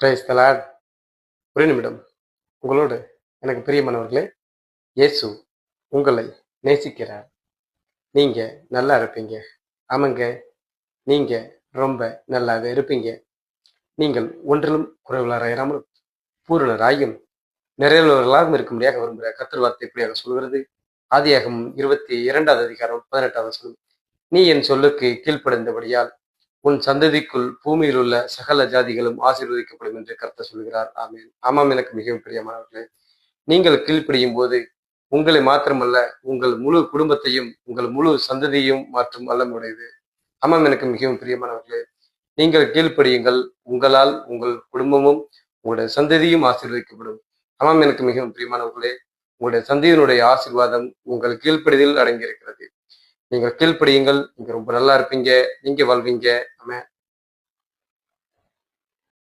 Price தலாட் ஒரு நிமிடம் உங்களோடு எனக்கு பிரியமானவர்களே இயேசு உங்களை நேசிக்கிறார். நீங்கள் நல்லா இருப்பீங்க. ஆமாங்க. நீங்கள் ரொம்ப நல்லாவே இருப்பீங்க. நீங்கள் ஒன்றிலும் குறைவுள்ளராயிராமல் பூரணராயும் நிறைவுள்ளவர்களாகவும் இருக்கும்படியாக விரும்புகிற கத்தர் வார்த்தை இப்படியாக சொல்கிறது? ஆதியாகம் இருபத்தி இரண்டாவது அதிகாரம் பதினெட்டாவது சொல்லும் நீ என் சொல்லுக்கு கீழ்ப்படைந்தபடியால் உன் சந்ததிக்குள் பூமியில் உள்ள சகல ஜாதிகளும் ஆசீர்வதிக்கப்படும் என்று கர்த்தர் சொல்கிறார் ஆமேன். ஆமாம் எனக்கு மிகவும் பிரியமானவர்களே நீங்கள் கீழ்ப்படியும் போது உங்களை மாத்திரமல்ல உங்கள் முழு குடும்பத்தையும் உங்கள் முழு சந்ததியையும் மாற்றும் வல்லமுடையது ஆமாம் எனக்கு மிகவும் பிரியமானவர்களே நீங்கள் கீழ்ப்படியுங்கள். உங்களால் உங்கள் குடும்பமும் உங்களுடைய சந்ததியும் ஆசீர்வதிக்கப்படும். ஆமாம் எனக்கு மிகவும் பிரியமானவர்களே உங்களுடைய சந்ததியினுடைய ஆசீர்வாதம் உங்கள் கீழ்ப்படிதல் அடங்கியிருக்கிறது. நீங்கள் கீழ்ப்படியுங்கள். நீங்க ரொம்ப நல்லா இருப்பீங்க. நீங்க வாழ்வீங்க. ஆமாம்